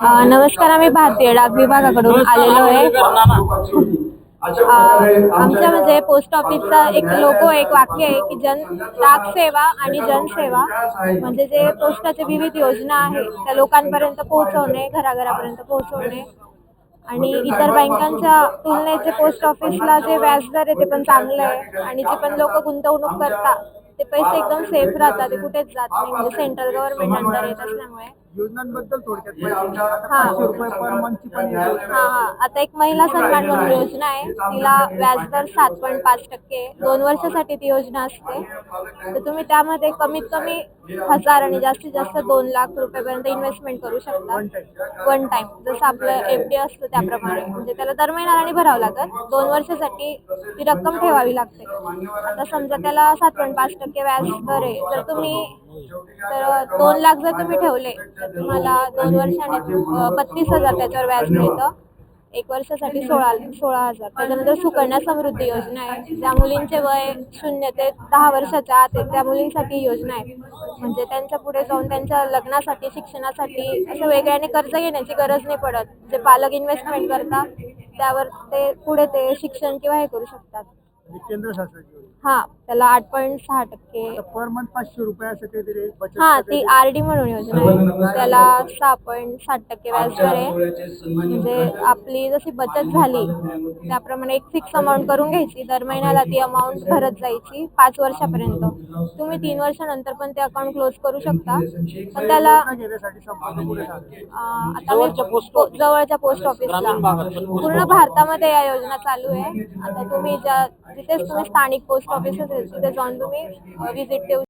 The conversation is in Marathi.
नमस्कार आम्ही भारतीय डाक विभागाकडून आलेलो आहे. आमच्या म्हणजे पोस्ट ऑफिसचा एक लोगो एक वाक्य आहे की जन डाक सेवा आणि जनसेवा म्हणजे जे पोस्टाचे विविध योजना आहे त्या लोकांपर्यंत पोहोचवणे घराघरापर्यंत पोहोचवणे. आणि इतर बँकांच्या तुलनेत जे पोस्ट ऑफिसला जे व्याजदर आहे ते पण चांगलं आहे. आणि जे पण लोक गुंतवणूक करतात ते पैसे एकदम सेफ राहतात ते कुठेच जात नाही. म्हणजे सेंट्रल गव्हर्नमेंट अंडर येत असल्यामुळे. योजनांबद्दल थोडक्यात हा. पाचशे रुपये पर मंथची पण योजना हा हा. आता एक महिला सन्मान म्हणून योजना आहे. तिला व्याजदर सात पॉईंट पाच टक्के. दोन वर्षासाठी ती योजना असते. तर तुम्ही त्यामध्ये कमीत कमी हजार आणि जास्तीत जास्त दोन लाख रुपयापर्यंत इन्व्हेस्टमेंट करू शकता वन टाइम जसं आपलं एफ डी असतं त्याप्रमाणे. म्हणजे त्याला दर महिन्याने भरावं लागत. दोन वर्षासाठी ती रक्कम ठेवावी लागते. आता समजा त्याला सात पॉईंट पाच टक्के व्याज दर आहे जर तुम्ही तर दोन लाख जर तुम्ही ठेवले तर तुम्हाला दोन वर्षाने बत्तीस हजार त्याच्यावर व्याज मिळतं. एक वर्षासाठी सोळा सोळा हजार. त्याच्यानंतर सुकन्या समृद्धी योजना आहे. ज्या मुलींचे वय शून्य ते दहा वर्षाच्या आत आहे त्या मुलींसाठी योजना आहे. म्हणजे त्यांच्या पुढे जाऊन त्यांच्या लग्नासाठी शिक्षणासाठी असं वेगळ्याने कर्ज घेण्याची गरज नाही पडत. जे पालक इन्व्हेस्टमेंट करतात त्यावर ते पुढे ते शिक्षण किंवा हे करू शकतात. केंद्र शासनाची योजना. हा त्याला आठ पॉईंट सहा टक्के. आता पर मंथ पाचशे रुपये असं काहीतरी बचत हा ती आर डी म्हणून योजना आहे. त्याला सहा पॉईंट साठ टक्के व्याजदर आहे. म्हणजे आपली जशी बचत झाली त्याप्रमाणे एक फिक्स अमाऊंट करून घ्यायची. दर महिन्याला ती अमाऊंट भरत जायची पाच वर्षापर्यंत. तुम्ही तीन वर्षानंतर पण ते अकाउंट क्लोज करू शकता. पण त्याला योजना घेण्यासाठी संपर्क कुठे साधायचा? अं, आता मी पो- जवळच्या पोस्ट ऑफिसला पूर्ण भारतामध्ये या योजना चालू आहे. आता तुम्ही ज्या जिथेच तुम्ही स्थानिक पोस्ट ऑफिसेस आहेत तिथे जाऊन तुम्ही व्हिजिट देऊ